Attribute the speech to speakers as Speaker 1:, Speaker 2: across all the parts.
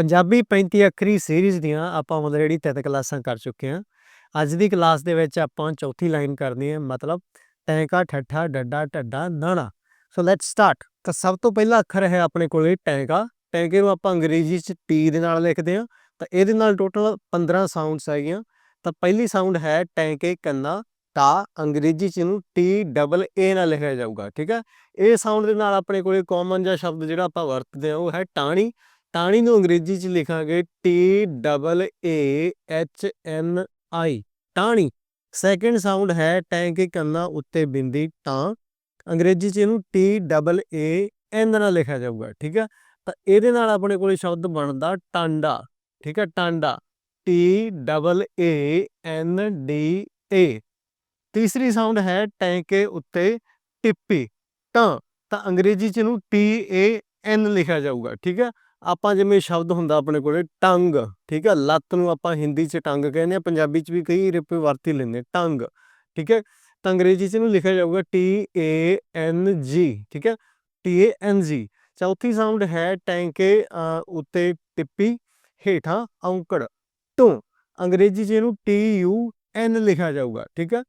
Speaker 1: Punjabi 35 ਅੱਖਰੀ series ਦੀਆਂ ਆਪਾਂ ਮਤਲਬ ਜਿਹੜੀ ਤਿੰਨ ਕਲਾਸਾਂ ਕਰ ਚੁੱਕੇ ਹਾਂ। ਅੱਜ ਦੀ ਕਲਾਸ ਦੇ ਵਿੱਚ ਆਪਾਂ ਚੌਥੀ ਲਾਈਨ ਕਰਨੀ ਹੈ, ਮਤਲਬ ਟੈਂਕਾ, ਠੱਠਾ, ਡੱਡਾ, ਢੱਡਾ, ਨਾਣਾ। ਸੋ ਲੈਟਸ ਸਟਾਰਟ ਤਾਂ ਸਭ ਤੋਂ ਪਹਿਲਾ ਅੱਖਰ ਹੈ ਆਪਣੇ ਕੋਲੇ ਟੈਂਕਾ। ਟੈਂਕੇ ਨੂੰ ਆਪਾਂ ਅੰਗਰੇਜ਼ੀ 'ਚ ਟੀ ਦੇ ਨਾਲ ਲਿਖਦੇ ਹਾਂ। ਤਾਂ ਇਹਦੇ ਨਾਲ ਟੋਟਲ 15 ਸਾਊਂਡਸ ਹੈਗੀਆਂ। ਤਾਂ ਪਹਿਲੀ ਸਾਊਂਡ ਹੈ ਟੈਂਕੇ, ਕੰਨਾ ਟਾ ਅੰਗਰੇਜ਼ੀ 'ਚ ਇਹਨੂੰ ਟੀ ਡਬਲ ਏ ਨਾਲ ਲਿਖਿਆ ਜਾਊਗਾ, ਠੀਕ ਹੈ? ਇਹ ਸਾਊਂਡ ਦੇ ਨਾਲ ਆਪਣੇ ਕੋਲੇ ਕਾਮਨ ਜਿਹਾ ਸ਼ਬਦ ਜਿਹੜਾ ਆਪਾਂ ਵਰਤਦੇ ਹਾਂ, ਉਹ ਹੈ ਟਾਣੀ। ਟਾਹਣੀ ਨੂੰ ਅੰਗਰੇਜ਼ੀ 'ਚ ਲਿਖਾਂਗੇ T double A H N I. ਟਾਣੀ second sound ਹੈ ਟੈਂਕੇ ਕੰਨਾ ਉੱਤੇ ਬਿੰਦੀ ਟਾਂ ਅੰਗਰੇਜ਼ੀ 'ਚ ਇਹਨੂੰ ਟੀ ਡਬਲ ਏ ਐਨ ਨਾਲ ਲਿਖਿਆ ਜਾਊਗਾ, ਠੀਕ ਹੈ ਤਾਂ ਇਹਦੇ ਨਾਲ ਆਪਣੇ ਕੋਲੇ ਸ਼ਬਦ ਬਣਦਾ ਟਾਂਡਾ, ਠੀਕ ਹੈ Tanda, T double A N D A. ਤੀਸਰੀ ਸਾਊਂਡ ਹੈ ਟੈਂਕੇ ਉੱਤੇ ਟਿੱਪੀ ਟਾਂ ਤਾਂ ਅੰਗਰੇਜ਼ੀ 'ਚ ਇਹਨੂੰ ਟੀ ਏ ਐਨ ਲਿਖਿਆ ਜਾਊਗਾ, ਠੀਕ ਹੈ ਆਪਾਂ ਜਿਵੇਂ ਸ਼ਬਦ ਹੁੰਦਾ ਆਪਣੇ ਕੋਲੇ, ਟੰਗ, ਠੀਕ ਹੈ? ਲੱਤ ਨੂੰ ਆਪਾਂ ਹਿੰਦੀ 'ਚ ਟੰਗ ਕਹਿੰਦੇ ਆ ਪੰਜਾਬੀ 'ਚ ਵੀ ਕਈ ਰਿਪੇ ਵਰਤੀ ਲੈਂਦੇ ਟੰਗ, ਠੀਕ ਹੈ? ਤਾਂ ਅੰਗਰੇਜ਼ੀ 'ਚ ਇਹਨੂੰ ਲਿਖਿਆ ਜਾਊਗਾ ਟੀ ਏ ਐਨ ਜੀ ਠੀਕ ਹੈ? ਟੀ ਏ ਐਨ ਜੀ ਚੌਥੀ ਸਾਊਂਡ ਹੈ ਟੈਂਕੇ ਉੱਤੇ ਟਿੱਪੀ ਹੇਠਾਂ ਔਂਕੜ ਤੋਂ ਅੰਗਰੇਜ਼ੀ 'ਚ ਇਹਨੂੰ ਟੀ ਯੂ ਐਨ ਲਿਖਿਆ ਜਾਊਗਾ, ਠੀਕ ਹੈ?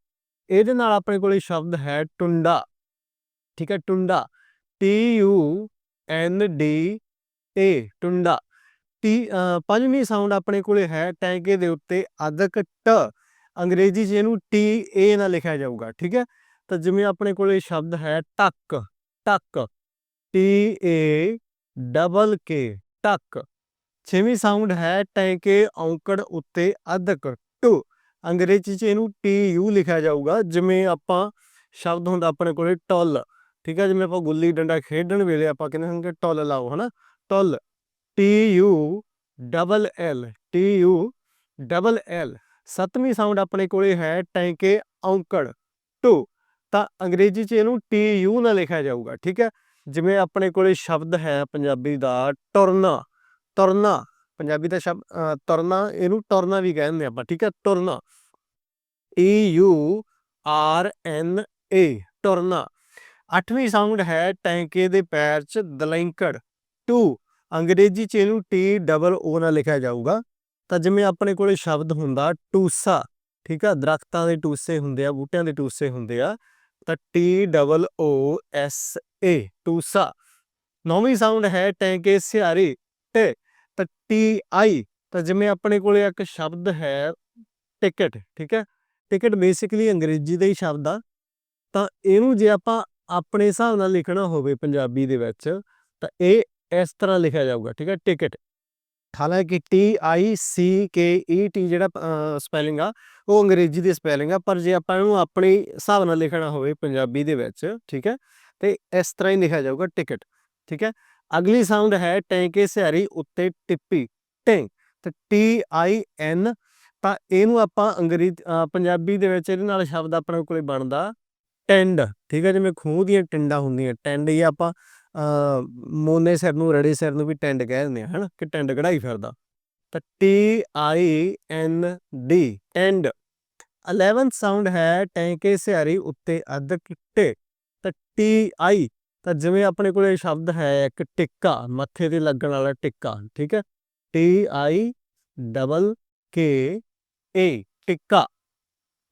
Speaker 1: ਇਹਦੇ ਨਾਲ ਆਪਣੇ ਕੋਲੇ ਸ਼ਬਦ ਹੈ ਟੁੰਡਾ, ਠੀਕ ਹੈ? ਟੁੰਡਾ T U N D A ਟੁੰਡਾ। ਟੀ ਪੰਜਵੀਂ ਸਾਊਂਡ ਆਪਣੇ ਕੋਲੇ ਹੈ, ਟੈਂਕੇ ਦੇ ਉੱਤੇ ਅਦਕ ਟ। ਅੰਗਰੇਜ਼ੀ 'ਚ ਇਹਨੂੰ ਟੀ, ਏ ਨਾਲ ਲਿਖਿਆ ਜਾਊਗਾ, ਠੀਕ ਹੈ? ਤਾਂ ਜਿਵੇਂ ਆਪਣੇ ਕੋਲੇ ਸ਼ਬਦ ਹੈ, ਟੱਕ ਟੱਕ। ਟੀ, ਏ, ਡਬਲ ਕੇ, ਟੱਕ। ਛੇਵੀਂ ਸਾਊਂਡ ਹੈ, ਟੈਂਕੇ ਔਂਕੜ ਉੱਤੇ ਅਦਕ ਟੂ। ਅੰਗਰੇਜ਼ੀ 'ਚ ਇਹਨੂੰ ਟੀ, ਯੂ ਲਿਖਿਆ ਜਾਊਗਾ, ਜਿਵੇਂ ਆਪਾਂ ਸ਼ਬਦ ਹੁੰਦਾ ਆਪਣੇ ਕੋਲੇ ਟੋਲ। ਠੀਕ ਹੈ, ਜਿਵੇਂ ਆਪਾਂ ਗੁੱਲੀ ਡੰਡਾ ਖੇਡਣ ਵੇਲੇ ਆਪਾਂ ਕਹਿੰਦੇ ਹਾਂ ਟੋਲ ਲਾਓ, ਹਨਾ? ਟੁੱਲ T U double L, T U double L. ਸੱਤਵੀਂ ਸਾਊਂਡ ਆਪਣੇ ਕੋਲੇ ਹੈ, ਟੈਂਕੇ ਔਂਕੜ। ਟੂ, ਤਾਂ ਅੰਗਰੇਜ਼ੀ 'ਚ ਇਹਨੂੰ ਟੀ ਯੂ ਨਾਲ ਲਿਖਿਆ ਜਾਊਗਾ, ਠੀਕ ਹੈ? ਜਿਵੇਂ ਆਪਣੇ ਕੋਲੇ ਸ਼ਬਦ ਹੈ ਪੰਜਾਬੀ ਦਾ ਟੁਰਨਾ, ਤੁਰਨਾ, ਪੰਜਾਬੀ ਦਾ ਸ਼ਬਦ ਤੁਰਨਾ, ਇਹਨੂੰ ਟੁਰਨਾ ਵੀ ਕਹਿੰਦੇ ਆਪਾਂ, ਠੀਕ ਹੈ? ਤੁਰਨਾ। ਈ ਯੂ ਆਰ ਐਨ ਏ ਟੁਰਨਾ ਅੱਠਵੀਂ ਸਾਊਂਡ ਹੈ, ਟੈਂਕੇ ਦੇ ਪੈਰ 'ਚ ਦਲੈਂਕੜ। ਟੂ ਅੰਗਰੇਜ਼ੀ 'ਚ ਇਹਨੂੰ ਟੀ ਡਬਲ ਓ ਨਾਲ ਲਿਖਿਆ ਜਾਊਗਾ ਤਾਂ ਜਿਵੇਂ ਆਪਣੇ ਕੋਲੇ ਸ਼ਬਦ ਹੁੰਦਾ ਟੂਸਾ ਠੀਕ ਆ ਦਰਖਤਾਂ ਦੇ ਟੂਸੇ ਹੁੰਦੇ ਆ ਬੂਟਿਆਂ ਦੇ ਟੂਸੇ ਹੁੰਦੇ ਆ ਤਾਂ T double O S A ਟੂਸਾ ਨੌਵੀਂ ਸਾਊਂਡ ਹੈ ਟੈਂਕੇ ਸਿਹਾਰੀ ਤੇ ਤਾਂ ਟੀ ਆਈ ਤਾਂ ਜਿਵੇਂ ਆਪਣੇ ਕੋਲੇ ਇੱਕ ਸ਼ਬਦ ਹੈ ਟਿਕਟ ਠੀਕ ਹੈ ਟਿਕਟ ਬੇਸਿਕਲੀ ਅੰਗਰੇਜ਼ੀ ਦਾ ਹੀ ਸ਼ਬਦ ਆ ਤਾਂ ਇਹਨੂੰ ਜੇ ਆਪਾਂ ਆਪਣੇ ਹਿਸਾਬ ਨਾਲ ਲਿਖਣਾ ਹੋਵੇ ਪੰਜਾਬੀ ਦੇ ਵਿੱਚ ਤਾਂ ਇਹ ਇਸ ਤਰ੍ਹਾਂ ਲਿਖਿਆ ਜਾਊਗਾ, ਠੀਕ ਹੈ, ਟਿਕਟ। ਹਾਲਾਂਕਿ T I C K E T ਜਿਹੜਾ ਸਪੈਲਿੰਗ ਆ, ਉਹ ਅੰਗਰੇਜ਼ੀ ਦੀ ਸਪੈਲਿੰਗ ਆ, ਪਰ ਜੇ ਆਪਾਂ ਇਹਨੂੰ ਆਪਣੇ ਹਿਸਾਬ ਨਾਲ ਲਿਖਣਾ ਹੋਵੇ ਪੰਜਾਬੀ ਦੇ ਵਿੱਚ, ਠੀਕ ਹੈ, ਤੇ ਇਸ ਤਰ੍ਹਾਂ ਹੀ ਲਿਖਿਆ ਜਾਊਗਾ ਟਿਕਟ, ਠੀਕ ਹੈ। ਅਗਲੀ ਸਾਊਂਡ ਹੈ ਟੈਂਕੇ ਸਿਹਾਰੀ ਉੱਤੇ ਟਿੱਪੀ ਟੈਂ ਤੇ ਟੀ ਆਈ ਐਨ ਤਾਂ ਇਹਨੂੰ ਆਪਾਂ ਅੰਗਰੇਜ਼ੀ ਪੰਜਾਬੀ ਦੇ ਵਿੱਚ ਇਹਦੇ ਨਾਲ ਸ਼ਬਦ ਆਪਣੇ ਕੋਲੇ ਬਣਦਾ ਟੈਂਡ, ਠੀਕ ਹੈ, ਜਿਵੇਂ ਖੂਹ ਦੀਆਂ ਟਿੰਡਾਂ ਹੁੰਦੀਆਂ, ਟੈਂਡ ਹੀ ਆਪਾਂ ਮੋਨੇ ਸਿਰ ਨੂੰ, ਰੜੇ ਸਿਰ ਨੂੰ ਵੀ ਟੈਂਡ ਕਹਿ ਦਿੰਦੇ ਆ, ਹਨਾ, ਕਿ ਟੈਂਡ ਕਢਾਈ ਫਿਰਦਾ। ਤਾਂ ਟੀ ਆਈ ਐਨ ਡੀ ਟੈਂਡ। 11th ਸਾਊਂਡ ਹੈ ਟੈਂਕੇ ਸਿਹਾਰੀ ਉੱਤੇ ਅੱਧ ਕਿੱਟੇ। ਤਾਂ ਟੀ ਆਈ ਤਾਂ ਜਿਵੇਂ ਆਪਣੇ ਕੋਲੇ ਸ਼ਬਦ ਹੈ ਇੱਕ ਟਿੱਕਾ, ਮੱਥੇ ਤੇ ਲੱਗਣ ਵਾਲਾ ਟਿੱਕਾ, ਠੀਕ ਹੈ? T I double K A ਟਿੱਕਾ।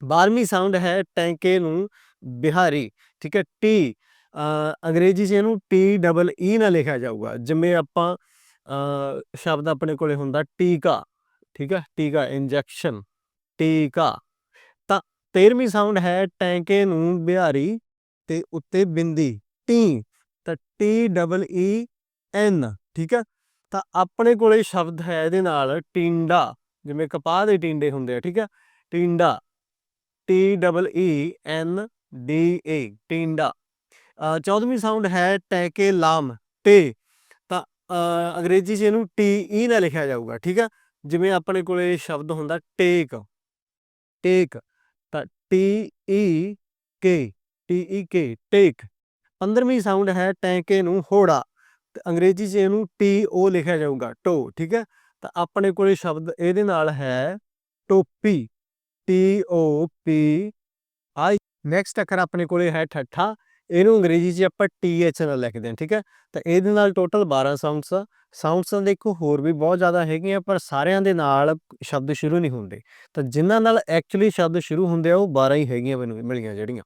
Speaker 1: 12ਵੀਂ ਸਾਊਂਡ ਹੈ ਟੈਂਕੇ ਨੂੰ ਬਿਹਾਰੀ, ਠੀਕ ਹੈ? ਟੀ ਅੰਗਰੇਜ਼ੀ 'ਚ ਇਹਨੂੰ ਟੀ ਡਬਲ ਈ ਨਾਲ ਲਿਖਿਆ ਜਾਊਗਾ, ਜਿਵੇਂ ਆਪਾਂ ਸ਼ਬਦ ਆਪਣੇ ਕੋਲੇ ਹੁੰਦਾ ਟੀਕਾ, ਠੀਕ ਹੈ, ਟੀਕਾ ਇੰਜੈਕਸ਼ਨ, ਟੀਕਾ। ਤਾਂ 13ਵੀਂ ਸਾਊਂਡ ਹੈ ਟੈਂਕੇ ਨੂੰ ਬਿਹਾਰੀ ਤੇ ਉੱਤੇ ਬਿੰਦੀ, ਟੀ, ਤਾਂ ਟੀ ਡਬਲ ਈ ਐਨ ਠੀਕ ਹੈ। ਤਾਂ ਆਪਣੇ ਕੋਲੇ ਸ਼ਬਦ ਹੈ ਇਹਦੇ ਨਾਲ ਟਿੰਡਾ, ਜਿਵੇਂ ਕਪਾਹ ਦੇ ਟਿੰਡੇ ਹੁੰਦੇ ਆ, ਠੀਕ ਹੈ। ਟਿੰਡਾ T double E N D A ਟਿੰਡਾ। 14ਵੀਂ ਸਾਊਂਡ ਹੈ ਟੈਕੇ ਲਾਮ, ਤੇ ਤਾਂ ਅੰਗਰੇਜ਼ੀ 'ਚ ਇਹਨੂੰ ਟੀ, ਈ ਨਾਲ ਲਿਖਿਆ ਜਾਊਗਾ, ਠੀਕ ਹੈ ਜਿਵੇਂ ਆਪਣੇ ਕੋਲੇ ਸ਼ਬਦ ਹੁੰਦਾ ਟੇਕ ਟੇਕ, ਤਾਂ T, E, K, T, E, K, ਟੇਕ। 15ਵੀਂ ਸਾਊਂਡ ਹੈ ਟੈਂਕੇ ਨੂੰ ਹੋੜਾ, ਤੇ ਅੰਗਰੇਜ਼ੀ 'ਚ ਇਹਨੂੰ ਟੀ, ਓ ਲਿਖਿਆ ਜਾਊਗਾ, ਟੋ, ਠੀਕ ਹੈ ਤਾਂ ਆਪਣੇ ਕੋਲੇ ਸ਼ਬਦ ਇਹਦੇ ਨਾਲ ਹੈ ਟੋਪੀ, ਟੀ, ਓ, ਪੀ, ਆਈ। ਨੈਕਸਟ ਅੱਖਰ ਆਪਣੇ ਕੋਲੇ ਹੈ ਠੱਠਾ ਇਹਨੂੰ ਅੰਗਰੇਜ਼ੀ 'ਚ ਆਪਾਂ TH ਨਾਲ ਲਿਖਦੇ ਹਾਂ, ਠੀਕ ਹੈ? ਤਾਂ ਇਹਦੇ ਨਾਲ ਟੋਟਲ 12 ਸਾਊਂਡਸ ਆ। ਸਾਊਂਡਸ ਤਾਂ ਦੇਖੋ ਹੋਰ ਵੀ ਬਹੁਤ ਜ਼ਿਆਦਾ ਹੈਗੀਆਂ, ਪਰ ਸਾਰਿਆਂ ਦੇ ਨਾਲ ਸ਼ਬਦ ਸ਼ੁਰੂ ਨਹੀਂ ਹੁੰਦੇ। ਤਾਂ ਜਿਨ੍ਹਾਂ ਨਾਲ ਐਕਚੁਅਲੀ ਸ਼ਬਦ ਸ਼ੁਰੂ ਹੁੰਦੇ ਆ, ਉਹ 12 ਹੀ ਹੈਗੀਆਂ ਮੈਨੂੰ, ਮਿਲੀਆਂ ਜਿਹੜੀਆਂ।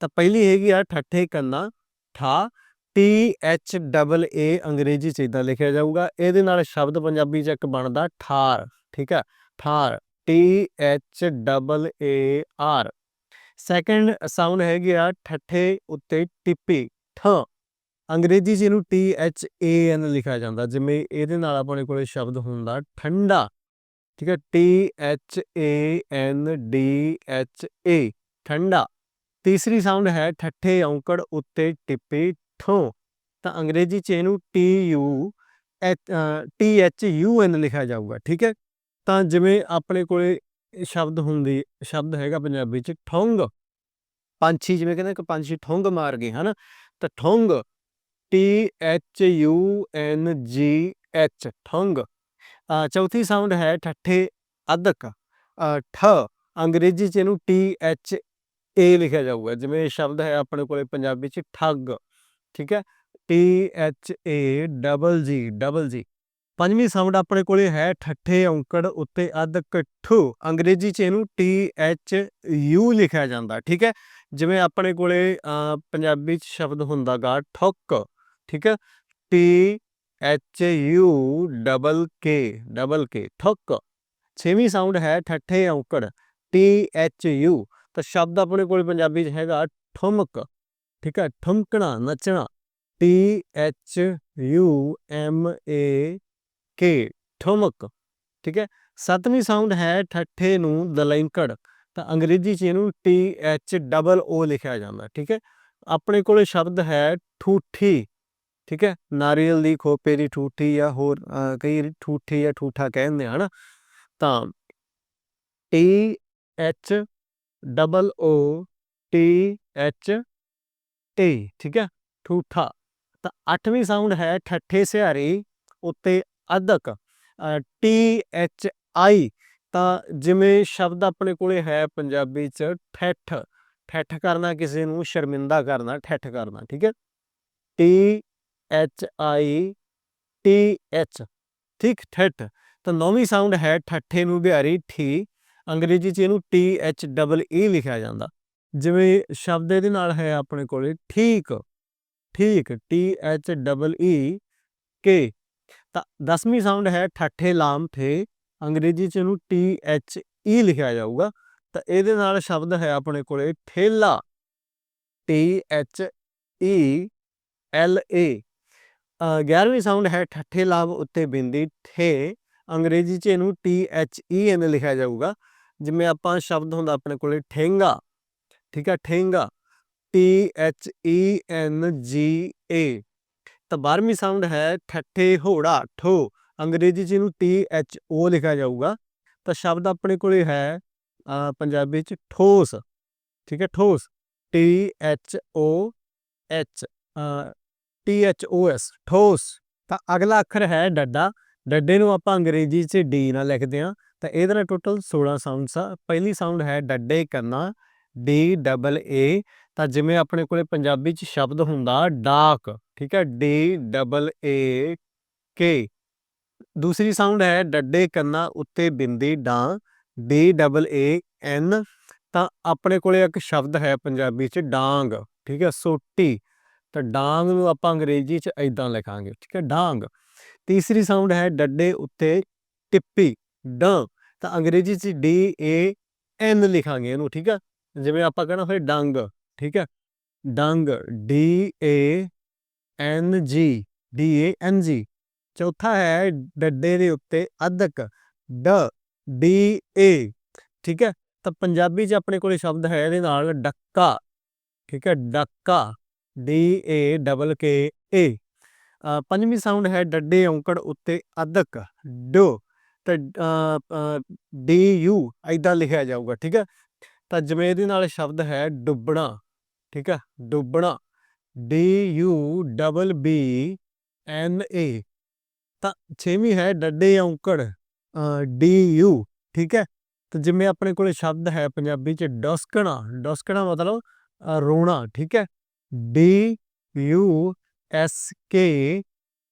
Speaker 1: ਤਾਂ ਪਹਿਲੀ ਹੈਗੀ ਆ ਠੱਠੇ ਕੰਨਾ, ਠਾ, ਟੀ, ਐਚ, ਡਬਲ ਏ, ਅੰਗਰੇਜ਼ੀ ਚ ਇਦਾਂ ਲਿਖਿਆ ਜਾਊਗਾ। ਇਹਦੇ ਨਾਲ ਸ਼ਬਦ ਪੰਜਾਬੀ ਚ ਇੱਕ ਬਣਦਾ ਠਾਰ, ਠੀਕ ਹੈ? ਠਾਰ, T, H, double A, R. Second sound ਹੈਗੀ ਆ ਠੱਠੇ ਉੱਤੇ ਟਿੱਪੀ, ਠ। ਅੰਗਰੇਜ਼ੀ ਚ ਇਹਨੂੰ ਟੀ ਐਚ ਏ ਐਨ ਲਿਖਿਆ ਜਾਂਦਾ, ਜਿਵੇਂ ਇਹਦੇ ਨਾਲ ਆਪਣੇ ਕੋਲੇ ਸ਼ਬਦ ਹੁੰਦਾ ਠੰਡਾ। ਠੀਕ ਹੈ T H A N D H A ਠੰਡਾ। ਤੀਸਰੀ ਸਾਊਂਡ ਹੈ ਠੱਠੇ ਔਂਕੜ ਉੱਤੇ ਟਿੱਪੀ, ਠੋ। ਤਾਂ ਅੰਗਰੇਜ਼ੀ ਚ ਇਹਨੂੰ T U T H U N ਲਿਖਿਆ ਜਾਊਗਾ, ਠੀਕ ਹੈ? ਤਾਂ ਜਿਵੇਂ ਆਪਣੇ ਕੋਲੇ ਸ਼ਬਦ ਹੁੰਦੀ, ਸ਼ਬਦ ਹੈਗਾ ਪੰਜਾਬੀ ਚ ਠੁੰਗ। ਪੰਛੀ ਜਿਵੇਂ ਕਹਿੰਦੇ ਕਿ ਪੰਛੀ ਠੁੰਗ ਮਾਰ ਗਏ, ਹਨ? ਤਾਂ ਠੁੰਗ T H U N G H ਠੁੰਗ। ਚੌਥੀ ਸਾਊਂਡ ਹੈ ਠੱਠੇ ਅਦਕ। ਠ, ਅੰਗਰੇਜ਼ੀ ਚ ਇਹਨੂੰ ਟੀ ਐਚ ਏ ਲਿਖਿਆ ਜਾਊਗਾ। ਜਿਵੇਂ ਇਹ ਸ਼ਬਦ ਹੈ ਆਪਣੇ ਕੋਲੇ ਪੰਜਾਬੀ ਚ ਠੱਗ, ਠੀਕ ਹੈ? T H A double G double G ਪੰਜਵੀਂ ਸਾਊਂਡ ਆਪਣੇ ਕੋਲੇ ਹੈ, ਠੱਠੇ ਔਂਕੜ ਉੱਤੇ ਅਦਕ ਕੱਠੂ। ਅੰਗਰੇਜ਼ੀ ਚ ਇਹਨੂੰ ਟੀ ਐਚ ਯੂ ਲਿਖਿਆ ਜਾਂਦਾ, ਠੀਕ ਹੈ? ਜਿਵੇਂ ਆਪਣੇ ਕੋਲੇ ਪੰਜਾਬੀ ਚ ਸ਼ਬਦ ਹੁੰਦਾਗਾ ਠੁੱਕ, ਠੀਕ ਹੈ? T H U double K double K ਠੁੱਕ। ਛੇਵੀਂ ਸਾਊਂਡ ਹੈ, ਠੱਠੇ ਔਂਕੜ ਟੀ ਐਚ ਯੂ ਤਾਂ ਸ਼ਬਦ ਆਪਣੇ ਕੋਲ ਪੰਜਾਬੀ ਚ ਹੈਗਾ, ਠੁਮਕ, ਠੀਕ ਹੈ? ਠੁਮਕਣਾ, ਨੱਚਣਾ। T H U M A K ਠੁਮਕ, ਠੀਕ ਹੈ? ਸੱਤਵੀਂ ਸਾਊਂਡ ਹੈ ਠੱਠੇ ਨੂੰ ਦਲੈਂਕੜ ਤਾਂ ਅੰਗਰੇਜ਼ੀ ਚ ਇਹਨੂੰ ਟੀ ਐਚ ਡਬਲ ਓ ਲਿਖਿਆ ਜਾਂਦਾ, ਠੀਕ ਹੈ? ਆਪਣੇ ਕੋਲੇ ਸ਼ਬਦ ਹੈ ਠੂਠੀ, ਠੀਕ ਹੈ? ਨਾਰੀਅਲ ਦੀ ਖੋਪੇ ਦੀ ਠੂਠੀ ਜਾਂ ਹੋਰ ਕਈ ਠੂਠੀ ਜਾਂ ਠੂਠਾ ਕਹਿੰਦੇ ਹਨ? ਤਾਂ T H double O T H A ਠੀਕ ਹੈ? ਠੂਠਾ, ਤਾਂ ਅੱਠਵੀਂ ਸਾਊਂਡ ਹੈ ਠੱਠੇ ਸਿਹਾਰੀ, ਉੱਤੇ ਅਧਕ ਟੀ ਐਚ ਆਈ ਤਾਂ ਜਿਵੇਂ ਸ਼ਬਦ ਆਪਣੇ ਕੋਲੇ ਹੈ ਪੰਜਾਬੀ ਚ, ਠੱਠ ਠੱਠ ਕਰਨਾ ਕਿਸੇ ਨੂੰ, ਸ਼ਰਮਿੰਦਾ ਕਰਨਾ, ਠੱਠ ਕਰਨਾ, ਠੀਕ ਹੈ? T H I T H ਠੀਕ, ਠੱਠ, ਤਾਂ ਨੌਵੀਂ ਸਾਊਂਡ ਹੈ ਠੱਠੇ ਨੂੰ ਬਿਹਾਰੀ, ਠੀ, ਅੰਗਰੇਜ਼ੀ ਚ ਇਹਨੂੰ ਟੀ ਐਚ ਡਬਲ ਈ ਲਿਖਿਆ ਜਾਂਦਾ। ਜਿਵੇਂ ਸ਼ਬਦ ਇਹਦੇ ਨਾਲ ਹੈ ਆਪਣੇ ਕੋਲੇ, ਠੀਕ ਠੀਕ T H double E K ਤਾਂ 10ਵੀਂ ਸਾਊਂਡ ਹੈ ਠੱਠੇ ਲਾਮ ਥੇ ਅੰਗਰੇਜ਼ੀ ਚ ਇਹਨੂੰ ਟੀ ਐਚ ਈ ਲਿਖਿਆ ਜਾਊਗਾ। ਤਾਂ ਇਹਦੇ ਨਾਲ ਸ਼ਬਦ ਹੈ ਆਪਣੇ ਕੋਲੇ ਠੇਲਾ। T H E L A. 11ਵੀਂ sound ਹੈ ਠੱਠੇ ਲਾਮ ਉੱਤੇ ਬਿੰਦੀ ਠੇ। ਅੰਗਰੇਜ਼ੀ ਚ ਇਹਨੂੰ ਟੀ ਐਚ ਈ ਐਨ ਲਿਖਿਆ ਜਾਊਗਾ। ਜਿਵੇਂ ਆਪਾਂ ਸ਼ਬਦ ਹੁੰਦਾ ਆਪਣੇ ਕੋਲੇ ਠੇਂਗਾ। ਠੀਕ ਹੈ, ਠੇਂਗਾ। ਟੀ ਐਚ ਈ ਐਨ ਜੀ ਏ। ਤਾਂ 12ਵੀਂ ਸਾਊਂਡ ਹੈ, ਠੱਠੇ ਹੋੜਾ ਠੋ, ਅੰਗਰੇਜ਼ੀ ਚ ਇਹਨੂੰ ਟੀ ਐਚ ਓ ਲਿਖਿਆ ਜਾਊਗਾ। ਤਾਂ ਸ਼ਬਦ ਆਪਣੇ ਕੋਲੇ ਹੈ ਪੰਜਾਬੀ ਚ ਠੋਸ, ਠੀਕ ਹੈ, ਠੋਸ, T H O H T H O S, ਠੋਸ। ਤਾਂ ਅਗਲਾ ਅੱਖਰ ਹੈ ਡੱਡਾ, ਡੱਡੇ ਨੂੰ ਆਪਾਂ ਅੰਗਰੇਜ਼ੀ ਚ ਡੀ ਨਾਲ ਲਿਖਦੇ ਹਾਂ। ਤਾਂ ਇਹਦੇ ਨਾਲ ਟੋਟਲ 16 ਸਾਊਂਡਸ ਆ। ਪਹਿਲੀ ਸਾਊਂਡ ਹੈ ਡੱਡੇ ਕਰਨਾ ਡੀ ਡਬਲ ਏ ਤਾਂ ਜਿਵੇਂ ਆਪਣੇ ਕੋਲੇ ਪੰਜਾਬੀ ਚ ਸ਼ਬਦ ਹੁੰਦਾ ਡਾਕ, ਠੀਕ ਹੈ? ਡੀ ਡਬਲ ਏ ਕੇ ਦੂਸਰੀ ਸਾਊਂਡ ਹੈ ਡੱਡੇ, ਕੰਨਾ ਉੱਤੇ ਬਿੰਦੀ ਡਾਂ ਡੀ ਡਬਲ ਏ ਐਨ ਤਾਂ ਆਪਣੇ ਕੋਲੇ ਇੱਕ ਸ਼ਬਦ ਹੈ ਪੰਜਾਬੀ ਚ ਡਾਂਗ, ਠੀਕ ਹੈ? ਸੋਟੀ। ਤਾਂ ਡਾਂਗ ਨੂੰ ਆਪਾਂ ਅੰਗਰੇਜ਼ੀ ਚ ਇਦਾਂ ਲਿਖਾਂਗੇ, ਠੀਕ ਹੈ? ਡਾਂਗ। ਤੀਸਰੀ ਸਾਊਂਡ ਹੈ ਡੱਡੇ ਉੱਤੇ ਟਿੱਪੀ, ਡ। ਤਾਂ ਅੰਗਰੇਜ਼ੀ ਚ ਡੀ ਏ ਐਨ ਲਿਖਾਂਗੇ ਇਹਨੂੰ, ਠੀਕ ਹੈ? ਜਿਵੇਂ ਆਪਾਂ ਕਹਿੰਦਾ ਫਿਰ ਡੰਗ, ਠੀਕ ਹੈ? ਡੰਗ, ਡੀ ਏ ਐਨ ਜੀ, ਡੀ ਏ ਐਨ ਜੀ। ਚੌਥਾ ਹੈ ਡੱਡੇ ਦੇ ਉੱਤੇ ਅਧਕ, ਡ, ਡੀ ਏ, ਠੀਕ ਹੈ? ਤਾਂ ਪੰਜਾਬੀ 'ਚ ਆਪਣੇ ਕੋਲੇ ਸ਼ਬਦ ਹੈ ਇਹਦੇ ਨਾਲ ਡੱਕਾ, ਠੀਕ ਹੈ? ਡੱਕਾ, D A double K A. ਪੰਜਵੀਂ ਸਾਊਂਡ ਹੈ ਡੱਡੇ ਔਂਕੜ ਉੱਤੇ ਅਦਕ ਡੋ, ਤਾਂ ਡੀ ਯੂ ਐਦਾਂ ਲਿਖਿਆ ਜਾਊਗਾ, ਠੀਕ ਹੈ? ਤਾਂ ਜਿਵੇਂ ਇਹਦੇ ਨਾਲ ਸ਼ਬਦ ਹੈ ਡੁੱਬਣਾ ਠੀਕ ਹੈ ਡੁੱਬਣਾ D U double B N A ਤਾਂ ਛੇਵੀਂ ਹੈ ਡੱਡੇ ਔਂਕੜ ਡੀ ਯੂ ਠੀਕ ਹੈ ਤਾਂ ਜਿਵੇਂ ਆਪਣੇ ਕੋਲੇ ਸ਼ਬਦ ਹੈ ਪੰਜਾਬੀ ਚ ਡਸਕਣਾ ਡਸਕਣਾ ਮਤਲਬ ਰੋਣਾ ਠੀਕ ਹੈ D U S K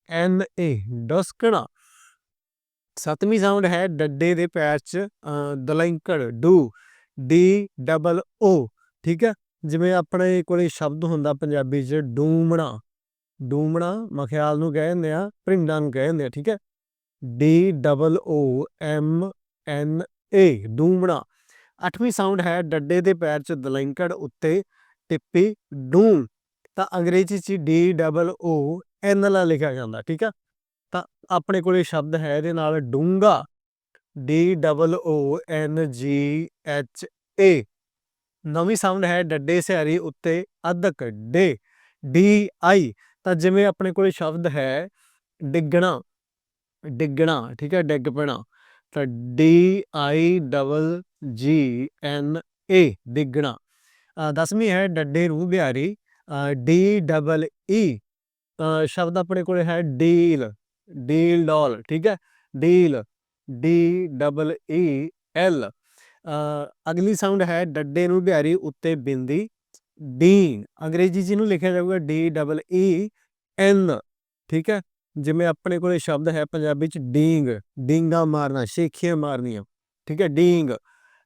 Speaker 1: N A ਡਸਕਣਾ। ਸਤਵੀਂ ਸਾਊਂਡ ਹੈ ਡੱਡੇ ਦੇ ਪੈਰ 'ਚ ਅ, ਦਲੈਂਕੜ ਡੂ। ਡੀ ਡਬਲ ਓ ਠੀਕ ਹੈ? ਜਿਵੇਂ ਆਪਣੇ ਕੋਲੇ ਸ਼ਬਦ ਹੁੰਦਾ ਪੰਜਾਬੀ 'ਚ ਡੂਮਣਾ ਡੂਮਣਾ ਮਖਿਆਲ ਨੂੰ ਕਹਿ ਦਿੰਦੇ ਆ ਭਰਿੰਡਾਂ ਨੂੰ ਕਹਿ ਦਿੰਦੇ ਆ ਠੀਕ ਹੈ? D double O M N A ਡੂਮਣਾ। ਅੱਠਵੀਂ ਸਾਊਂਡ ਹੈ ਡੱਡੇ ਦੇ ਪੈਰ 'ਚ ਦਲੈਂਕੜ ਉੱਤੇ, ਟਿੱਪੀ ਡੂਮ। ਤਾਂ ਅੰਗਰੇਜ਼ੀ 'ਚ ਡੀ ਡਬਲ ਓ ਐਨ ਨਾਲ ਲਿਖਿਆ ਜਾਂਦਾ, ਠੀਕ ਆ ਤਾਂ ਆਪਣੇ ਕੋਲੇ ਸ਼ਬਦ ਹੈ ਇਹਦੇ ਨਾਲ ਡੂੰਗਾ D double O N G H A ਨਵੀਂ ਸਾਊਂਡ ਹੈ ਡੱਡੇ ਸਿਹਾਰੀ ਉੱਤੇ ਅਧਕ ਡੇ ਡੀ ਆਈ ਤਾਂ ਜਿਵੇਂ ਆਪਣੇ ਕੋਲ ਸ਼ਬਦ ਹੈ ਡਿੱਗਣਾ ਡਿੱਗਣਾ, ਠੀਕ ਹੈ, ਡਿੱਗ ਪੈਣਾ। ਤਾਂ ਡੀ ਆਈ ਡਬਲ ਜੀ ਐਨ ਏ ਡਿੱਗਣਾ। ਦਸਵੀਂ ਹੈ ਡੱਡੇ ਨੂੰ ਬਿਹਾਰੀ। ਡੀ ਡਬਲ ਈ ਸ਼ਬਦ ਆਪਣੇ ਕੋਲ ਹੈ ਡੀਲ ਡੀਲ ਡਾਲ, ਠੀਕ ਹੈ, ਡੀਲ। ਡੀ ਡਬਲ ਈ ਐਲ ਅਗਲੀ ਸਾਊਂਡ ਹੈ ਡੱਡੇ ਨੂੰ ਬਿਹਾਰੀ ਉੱਤੇ ਬਿੰਦੀ। ਡੀ ਅੰਗਰੇਜ਼ੀ ਚ ਇਹਨੂੰ ਲਿਖਿਆ ਜਾਊਗਾ ਡੀ ਡਬਲ ਈ ਐਨ ਠੀਕ ਹੈ? ਜਿਵੇਂ ਆਪਣੇ ਕੋਲੇ ਸ਼ਬਦ ਹੈ ਪੰਜਾਬੀ ਚ ਡੀਂਗ ਡੀਂਗਾ ਮਾਰਨਾ ਸ਼ੇਖੀਆਂ ਮਾਰਨੀਆਂ। ਠੀਕ ਹੈ? ਡੀਂਗ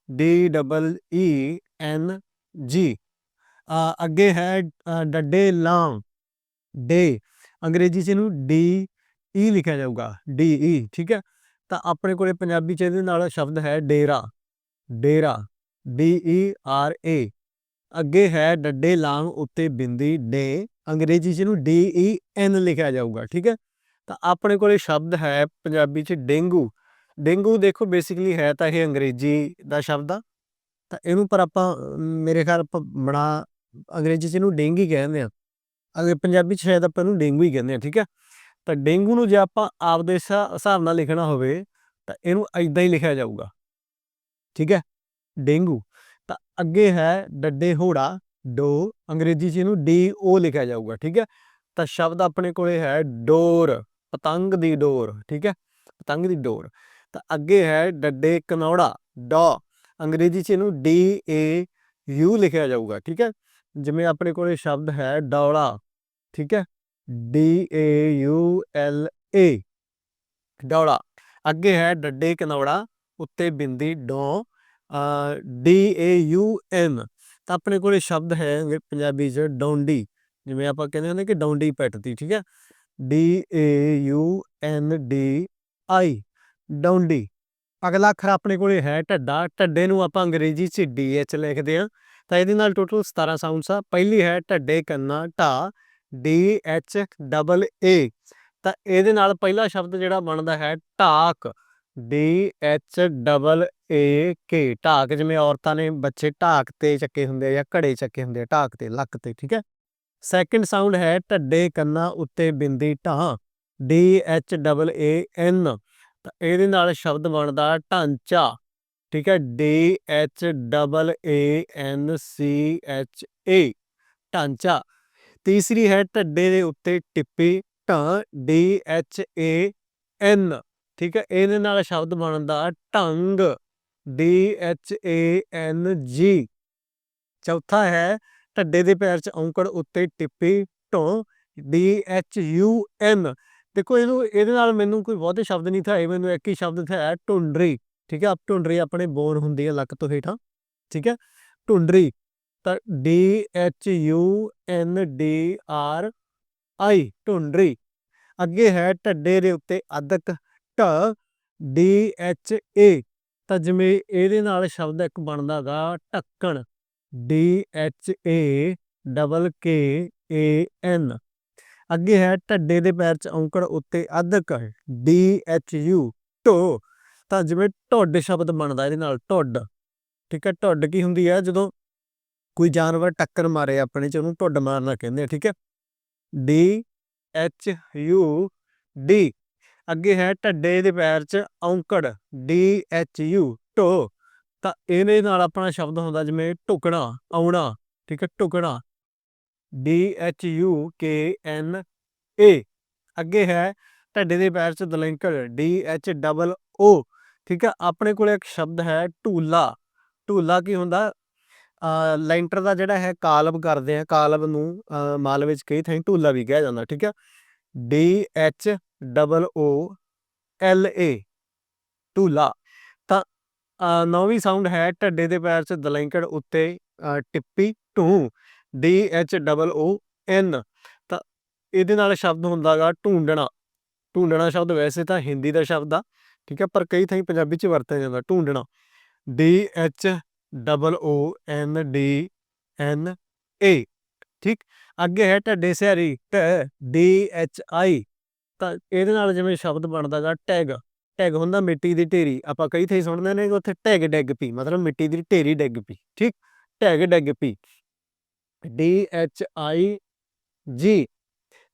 Speaker 1: ਡੀ ਡਬਲ ਈ ਐਨ ਜੀ ਅ, ਅੱਗੇ ਹੈ ਡੱਡੇ ਲਾਂ ਡੇ ਅੰਗਰੇਜ਼ੀ ਚ ਇਹਨੂੰ ਡੀ ਈ ਲਿਖਿਆ ਜਾਊਗਾ ਡੀ ਈ ਠੀਕ ਹੈ? ਤਾਂ ਆਪਣੇ ਕੋਲੇ ਪੰਜਾਬੀ ਚ ਇਹਦੇ ਨਾਲ ਸ਼ਬਦ ਹੈ ਡੇਰਾ। ਡੇਰਾ, ਡੀ ਈ ਆਰ ਏ। ਅੱਗੇ ਹੈ ਡੱਡੇ ਲਾਂਗ ਉੱਤੇ ਬਿੰਦੀ, ਡੇ। ਅੰਗਰੇਜ਼ੀ ਚ ਇਹਨੂੰ ਡੀ ਈ ਐਨ ਲਿਖਿਆ ਜਾਊਗਾ, ਠੀਕ ਹੈ? ਤਾਂ ਆਪਣੇ ਕੋਲੇ ਸ਼ਬਦ ਹੈ ਪੰਜਾਬੀ ਚ ਡੇਂਗੂ। ਡੇਂਗੂ ਦੇਖੋ ਬੇਸਿਕਲੀ ਹੈ ਤਾਂ ਇਹ ਅੰਗਰੇਜ਼ੀ ਦਾ ਸ਼ਬਦ ਆ। ਤਾਂ ਇਹਨੂੰ ਪਰ ਆਪਾਂ, ਮੇਰੇ ਖਿਆਲ ਆਪਾਂ ਬਣਾ, ਅੰਗਰੇਜ਼ੀ ਚ ਇਹਨੂੰ ਡੇਂਗੀ ਕਹਿੰਦੇ ਆ। ਅਗਰ ਪੰਜਾਬੀ ਚ ਸ਼ਾਇਦ ਆਪਾਂ ਇਹਨੂੰ ਡੇਂਗੂ ਹੀ ਕਹਿੰਦੇ ਆ, ਠੀਕ ਹੈ? ਤਾਂ ਡੇਂਗੂ ਨੂੰ ਜੇ ਆਪਾਂ ਆਪਦੇ ਹਿਸਾ- ਹਿਸਾਬ ਨਾਲ ਲਿਖਣਾ ਹੋਵੇ, ਤਾਂ ਇਹਨੂੰ ਐਦਾਂ ਹੀ ਲਿਖਿਆ ਜਾਊਗਾ। ਠੀਕ ਹੈ? ਡੇਂਗੂ। ਤਾਂ ਅੱਗੇ ਹੈ ਡੱਡੇ ਹੋੜਾ, ਡੋ, ਅੰਗਰੇਜ਼ੀ ਚ ਇਹਨੂੰ ਡੀ ਓ ਲਿਖਿਆ ਜਾਊਗਾ, ਠੀਕ ਹੈ? ਤਾਂ ਸ਼ਬਦ ਆਪਣੇ ਕੋਲੇ ਹੈ ਡੋਰ, ਪਤੰਗ ਦੀ ਡੋਰ, ਠੀਕ ਹੈ? ਪਤੰਗ ਦੀ ਡੋਰ। ਤਾਂ ਅੱਗੇ ਹੈ ਡੱਡੇ ਕਨੌੜਾ, ਡੋ। ਅੰਗਰੇਜ਼ੀ ਚ ਇਹਨੂੰ ਡੀ ਏ ਯੂ ਲਿਖਿਆ ਜਾਊਗਾ, ਠੀਕ ਹੈ? ਜਿਵੇਂ ਆਪਣੇ ਕੋਲੇ ਸ਼ਬਦ ਹੈ ਡੌਲਾ, ਠੀਕ ਹੈ? D A U L A. ਡੌਲਾ ਅੱਗੇ ਹੈ ਡੱਡੇ ਕਨੌੜਾ, ਉੱਤੇ ਬਿੰਦੀ ਡੋ ਡੀ ਏ ਯੂ ਐਨ। ਤਾਂ ਆਪਣੇ ਕੋਲੇ ਸ਼ਬਦ ਹੈ ਪੰਜਾਬੀ ਚ ਡੌਂਡੀ। ਜਿਵੇਂ ਆਪਾਂ ਕਹਿੰਦੇ ਹੁੰਦੇ ਕਿ ਡੌਂਡੀ ਪੈਟਦੀ, ਠੀਕ ਹੈ? D A U N D I, ਡੌਂਡੀ। ਅਗਲਾ ਅੱਖਰ ਆਪਣੇ ਕੋਲੇ ਹੈ ਢੱਡਾ। ਢੱਡੇ ਨੂੰ ਆਪਾਂ ਅੰਗਰੇਜ਼ੀ ਚ ਡੀ ਐਚ ਲਿਖਦੇ ਆ ਤਾਂ ਇਹਦੇ ਨਾਲ ਟੋਟਲ 17 ਸਾਊਂਡਸ ਆ। ਪਹਿਲੀ ਹੈ ਢੱਡੇ ਕੰਨਾ ਢਾ ਡੀ ਐਚ ਡਬਲ ਏ। ਤਾਂ ਇਹਦੇ ਨਾਲ ਪਹਿਲਾ ਸ਼ਬਦ ਜਿਹੜਾ ਬਣਦਾ ਹੈ ਢਾਕ। D H double A K. ਢਾਕ ਜਿਵੇਂ ਔਰਤਾਂ ਨੇ ਬੱਚੇ ਢਾਕ ਤੇ ਚੱਕੇ ਹੁੰਦੇ ਆ ਜਾਂ ਘੜੇ ਚੱਕੇ ਹੁੰਦੇ ਆ, ਢਾਕ ਤੇ, ਲੱਕ ਤੇ, ਠੀਕ ਹੈ। ਸੈਕਿੰਡ ਸਾਊਂਡ ਹੈ ਢੱਡੇ ਕੰਨਾਂ ਉੱਤੇ ਬਿੰਦੀ ਢਾਂ। D H double A N. ਤਾਂ ਇਹਦੇ ਨਾਲ ਸ਼ਬਦ ਬਣਦਾ ਢਾਂਚਾ। ਠੀਕ ਹੈ, D H double A N C H A. ਢਾਂਚਾ। ਤੀਸਰੀ ਹੈ ਢੱਡੇ ਦੇ ਉੱਤੇ ਟਿੱਪੀ ਢਾਂ, ਡੀ ਐਚ ਏ ਐਨ। ਠੀਕ ਹੈ ਇਹਦੇ ਨਾਲ ਸ਼ਬਦ ਬਣਦਾ ਢੰਗ, ਡੀ ਐਚ ਏ ਐਨ ਜੀ। ਚੌਥਾ ਹੈ ਢੱਡੇ ਦੇ ਪੈਰ 'ਚ ਔਂਕੜ ਉੱਤੇ ਟਿੱਪੀ ਢੋਂ, ਡੀ ਐਚ ਯੂ ਐਨ। ਦੇਖੋ, ਇਹਨੂੰ, ਇਹਦੇ ਨਾਲ ਮੈਨੂੰ ਕੋਈ ਬਹੁਤੇ ਸ਼ਬਦ ਨਹੀਂ ਥਾਏ ਮੈਨੂੰ ਇੱਕ ਹੀ ਸ਼ਬਦ ਥਾਇਆ ਢੁੰਡਰੀ। ਠੀਕ ਹੈ, ਆਪ ਢੁੰਡਰੀ ਆਪਣੇ ਬੋਨ ਹੁੰਦੀ ਹੈ ਲੱਕ ਤੋਂ ਹੇਠਾਂ। ਠੀਕ ਹੈ, ਢੁੰਡਰੀ। ਤਾਂ D H U N D R I ਢੁੰਡਰੀ। ਅੱਗੇ ਹੈ ਢੱਡੇ ਦੇ ਉੱਤੇ ਅਦਕ ਢ, ਡੀ ਐਚ ਏ। ਤਾਂ ਜਿਵੇਂ ਇਹਦੇ ਨਾਲ ਸ਼ਬਦ ਇੱਕ ਬਣਦਾ ਗਾ, ਢੱਕਣ। D H A, double K A N. ਅੱਗੇ ਹੈ ਢੱਡੇ ਦੇ ਪੈਰ 'ਚ ਔਂਕੜ ਉੱਤੇ ਅਧਕ ਡੀ ਐਚ ਯੂ, ਢੋ। ਤਾਂ ਜਿਵੇਂ ਢੋਡ ਸ਼ਬਦ ਬਣਦਾ ਇਹਦੇ ਨਾਲ, ਢੁੱਡ। ਠੀਕ ਹੈ, ਢੁੱਡ ਕੀ ਹੁੰਦੀ ਹੈ? ਜਦੋਂ ਕੋਈ ਜਾਨਵਰ ਟੱਕਰ ਮਾਰੇ ਆਪਣੇ 'ਚ, ਉਹਨੂੰ ਢੁੱਡ ਮਾਰਨਾ ਕਹਿੰਦੇ ਆ, ਠੀਕ ਹੈ? D, H, U, D. ਅੱਗੇ ਹੈ ਢੱਡੇ ਦੇ ਪੈਰ 'ਚ ਔਂਕੜ, ਡੀ, ਐਚ, ਯੂ, ਢੋ। ਤਾਂ ਇਹਦੇ ਨਾਲ ਆਪਣਾ ਸ਼ਬਦ ਹੁੰਦਾ ਜਿਵੇਂ ਢੁਕਣਾ, ਆਉਣਾ, ਠੀਕ ਹੈ? ਢੁਕਣਾ। D, H, U, K, N, A. ਅੱਗੇ ਹੈ ਢੱਡੇ ਦੇ ਪੈਰ 'ਚ ਦਲਿੰਕੜ, ਡੀ, ਐਚ, ਡਬਲ, ਓ। ਠੀਕ ਹੈ? ਆਪਣੇ ਕੋਲ ਇੱਕ ਸ਼ਬਦ ਹੈ ਢੂਲਾ। ਢੂਲਾ ਕੀ ਹੁੰਦਾ? ਲੈਂਟਰ ਦਾ ਜਿਹੜਾ ਹੈ ਕਾਲਬ ਕਰਦੇ ਆ ਕਾਲਬ ਨੂੰ ਮਾਲ ਵਿੱਚ ਕਈ ਥਾਈਂ ਢੂਲਾ ਵੀ ਕਿਹਾ ਜਾਂਦਾ, ਠੀਕ ਹੈ D H double O L A ਢੂਲਾ ਤਾਂ ਨੌਵੀਂ ਸਾਊਂਡ ਹੈ ਢੱਡੇ ਦੇ ਪੈਰ 'ਚ ਦਲੈਂਕੜ ਉੱਤੇ ਟਿੱਪੀ ਢੂੰ D H double O N ਤਾਂ, ਇਹਦੇ ਨਾਲ ਸ਼ਬਦ ਹੁੰਦਾਗਾ ਢੂੰਡਣਾ। ਢੂੰਡਣਾ ਸ਼ਬਦ ਵੈਸੇ ਤਾਂ ਹਿੰਦੀ ਦਾ ਸ਼ਬਦ ਆ, ਠੀਕ ਹੈ ਪਰ ਕਈ ਥਾਈਂ ਪੰਜਾਬੀ 'ਚ ਵਰਤਿਆ ਜਾਂਦਾ, ਢੂੰਡਣਾ। D H double O N D N A ਠੀਕ? ਅੱਗੇ ਹੈ ਢੱਡੇ ਸਿਆਰੀ ਟ ਡੀ ਐਚ ਆਈ ਤਾਂ ਇਹਦੇ ਨਾਲ ਜਿਵੇਂ ਸ਼ਬਦ ਬਣਦਾਗਾ ਟੈਗ। ਟੈਗ ਹੁੰਦਾ ਮਿੱਟੀ ਦੀ ਢੇਰੀ। ਆਪਾਂ ਕਈ ਥਾਈ ਸੁਣਦੇ ਨੇ ਕਿ ਉੱਥੇ ਟੈਗ ਡੈਗ ਪੀ ਮਤਲਬ ਮਿੱਟੀ ਦੀ ਢੇਰੀ ਡੈਗ ਪੀ ਠੀਕ? ਟੈਗ ਡੈਗ ਪੀ ਡੀ ਐਚ ਆਈ ਜੀ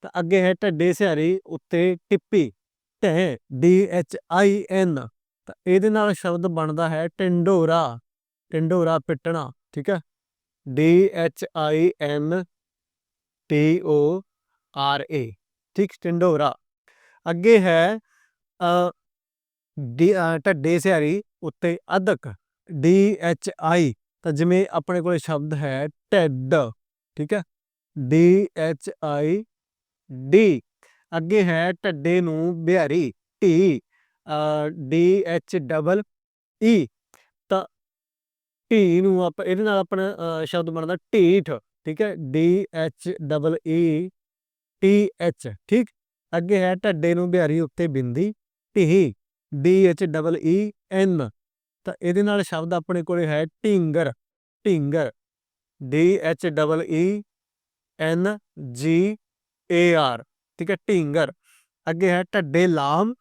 Speaker 1: ਤਾਂ ਅੱਗੇ ਹੈ ਢੱਡੇ ਸਿਆਰੀ ਉੱਤੇ ਟਿੱਪੀ। ਟੈ ਡੀ ਐਚ ਆਈ ਐਨ ਤਾਂ ਇਹਦੇ ਨਾਲ ਸ਼ਬਦ ਬਣਦਾ ਹੈ ਟਿੰਡੋਰਾ। ਟਿੰਡੋਰਾ ਪਿੱਟਣਾ, ਠੀਕ ਹੈ? D H I N T O R A ਠੀਕ? ਟਿੰਡੋਰਾ ਅੱਗੇ ਹੈ ਡੀ ਢੱਡੇ ਸਿਆਰੀ ਉੱਤੇ ਅਧਕ। ਡੀ ਐਚ ਆਈ ਤਾਂ ਜਿਵੇਂ ਆਪਣੇ ਕੋਲ ਸ਼ਬਦ ਹੈ, ਢਿੱਡ, ਠੀਕ ਹੈ? ਡੀ ਐਚ ਆਈ ਡੀ ਅੱਗੇ ਹੈ, ਢੱਡੇ ਨੂੰ Bihari T D H double E ਢੀ ਨੂੰ ਆਪਾਂ, ਇਹਦੇ ਨਾਲ ਆਪਣਾ ਸ਼ਬਦ ਬਣਦਾ ਢੀਠ, ਠੀਕ ਹੈ? D H double E T H, ਠੀਕ? ਅੱਗੇ ਹੈ ਢੱਡੇ ਨੂੰ ਬਿਹਾਰੀ ਉੱਤੇ ਬਿੰਦੀ, ਢੀ, D H double E N. ਤਾਂ ਇਹਦੇ ਨਾਲ ਸ਼ਬਦ ਆਪਣੇ ਕੋਲੇ ਹੈ ਢਿੰਗਰ ਢਿੰਗਰ, D H double E N G A R, ਠੀਕ ਹੈ? ਢਿੰਗਰ। ਅੱਗੇ ਹੈ ਢੱਡੇ ਲਾਮ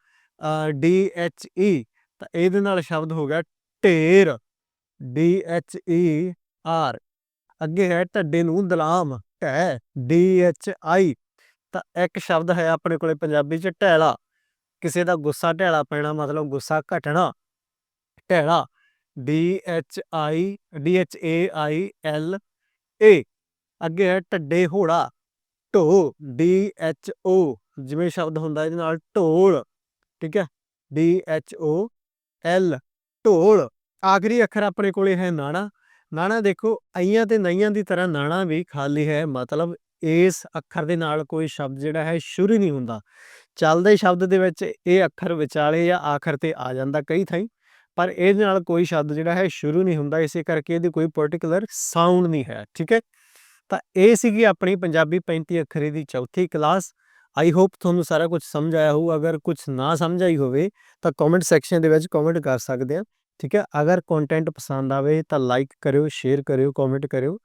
Speaker 1: ਡੀ ਐਚ ਈ, ਤਾਂ ਇਹਦੇ ਨਾਲ ਸ਼ਬਦ ਹੋ ਗਿਆ ਢੇਰ। D H E R. ਅੱਗੇ ਹੈ ਢੱਡੇ ਨੂੰ ਦਲਾਮ ਢੈ ਡੀ ਐਚ ਆਈ। ਤਾਂ ਇੱਕ ਸ਼ਬਦ ਹੈ ਆਪਣੇ ਕੋਲੇ ਪੰਜਾਬੀ ਚ ਢੈਲਾ ਕਿਸੇ ਦਾ ਗੁੱਸਾ ਢੈਲਾ ਪੈਣਾ ਮਤਲਬ ਗੁੱਸਾ ਘਟਣਾ। ਢੈਲਾ D H I, D H A I L A. ਅੱਗੇ ਹੈ ਢੱਡੇ ਹੋੜਾ, ਢੋ, ਡੀ ਐਚ ਓ। ਜਿਵੇਂ ਸ਼ਬਦ ਹੁੰਦਾ ਇਹਦੇ ਨਾਲ ਢੋਲ, ਠੀਕ ਹੈ? ਡੀ ਐਚ ਓ ਐਲ, ਢੋਲ। ਆਖਰੀ ਅੱਖਰ ਆਪਣੇ ਕੋਲੇ ਹੈ ਨਾਣਾ। ਨਾਣਾ ਦੇਖੋ ਆਈਆਂ ਤੇ ਨਈਆਂ ਦੀ ਤਰ੍ਹਾਂ ਨਾਣਾ ਵੀ ਖਾਲੀ ਹੈ। ਮਤਲਬ ਇਸ ਅੱਖਰ ਦੇ ਨਾਲ ਕੋਈ ਸ਼ਬਦ ਜਿਹੜਾ ਹੈ ਸ਼ੁਰੂ ਨਹੀਂ ਹੁੰਦਾ। ਚੱਲਦੇ ਸ਼ਬਦ ਦੇ ਵਿੱਚ ਇਹ ਅੱਖਰ ਵਿਚਾਲੇ ਜਾਂ ਆਖਰ ਤੇ ਆ ਜਾਂਦਾ ਕਈ ਥਾਈਂ, ਪਰ ਇਹਦੇ ਨਾਲ ਕੋਈ ਸ਼ਬਦ ਜਿਹੜਾ ਹੈ ਸ਼ੁਰੂ ਨਹੀਂ ਹੁੰਦਾ। ਇਸੇ ਕਰਕੇ ਇਹਦੀ ਕੋਈ ਪਾਰਟਿਕੂਲਰ ਸਾਊਂਡ ਨਹੀਂ ਹੈ, ਠੀਕ ਹੈ? ਤਾਂ ਇਹ ਸੀਗੀ ਆਪਣੀ ਪੰਜਾਬੀ 35 ਅੱਖਰੇ ਦੀ ਚੌਥੀ ਕਲਾਸ ਆਈ ਹੋਪ ਤੁਹਾਨੂੰ ਸਾਰਾ ਕੁਝ ਸਮਝ ਆਇਆ ਹੋਊ। ਅਗਰ ਕੁਝ ਨਾ ਸਮਝ ਆਈ ਹੋਵੇ, ਤਾਂ ਕਮੈਂਟ ਸੈਕਸ਼ਨ ਦੇ ਵਿੱਚ ਕਮੈਂਟ ਕਰ ਸਕਦੇ ਆ ਠੀਕ ਹੈ? ਅਗਰ ਕੰਟੈਂਟ ਪਸੰਦ ਆਵੇ ਤਾਂ ਲਾਈਕ ਕਰਿਓ ਸ਼ੇਅਰ ਕਰਿਓ ਕਮੈਂਟ ਕਰਿਓ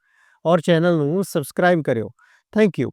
Speaker 1: ਔਰ ਚੈਨਲ ਨੂੰ ਸਬਸਕ੍ਰਾਈਬ ਕਰਿਓ। Thank you